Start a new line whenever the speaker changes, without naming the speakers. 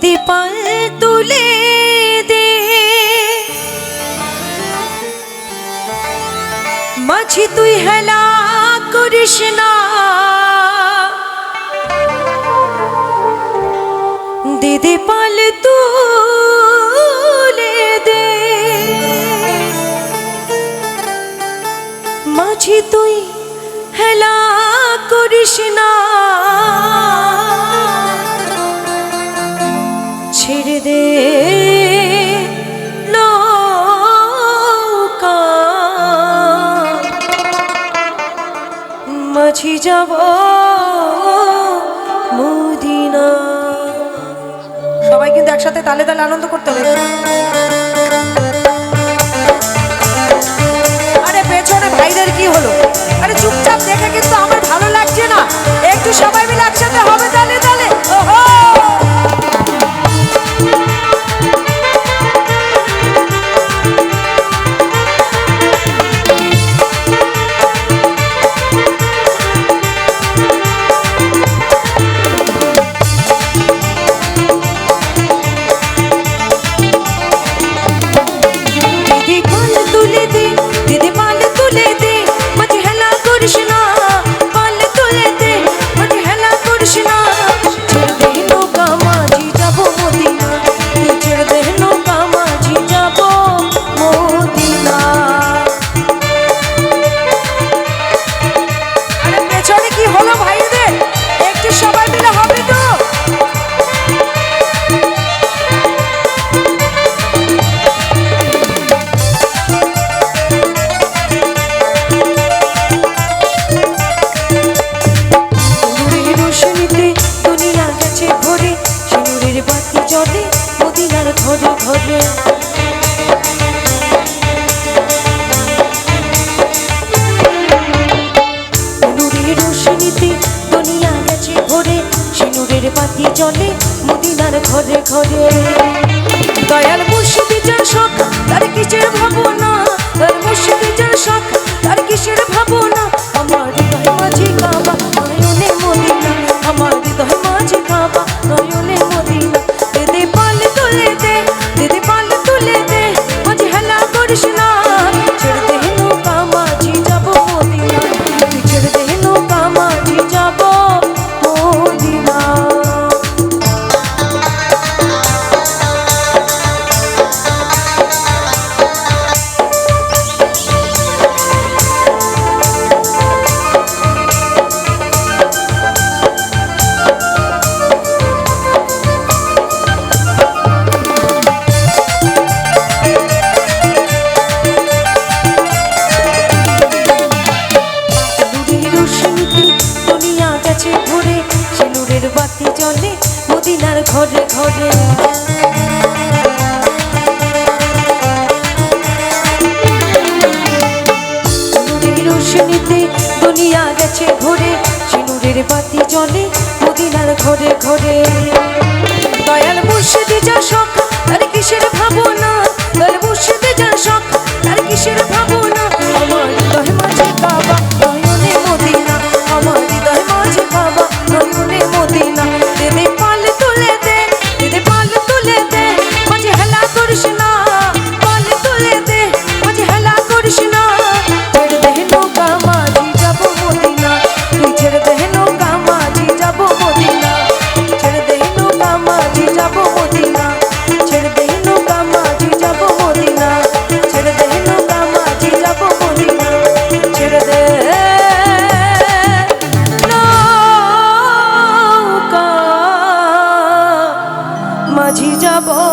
যদি পাল তুলে দে। মাঝি তুই হেলা করিস না। দিদি পাল তুলে দে। মাঝি তুই হেলা করিস না। বুঝি যাব, মুদিনা। সবাই কিন্তু একসাথে তালে তালে আনন্দ করতে হবে। আরে পেছনে ভাইদের কি হলো? ঘরে ঘরে পাতি চলে মদিনার ঘরে ঘরে। দয়াল মুর্শিদি যার শখ, তার কিসের ভাবনা? তার মুর্শিদি যার শখ, তার কিসের ভাবনা? দিনার ঘরে ঘরে। রোশনীতে দুনিয়া গেছে ঘরে সিনুরের বাতি জলে মদিনার ঘরে ঘরে। দয়াল মুর্শিদি যা সকাল Bob.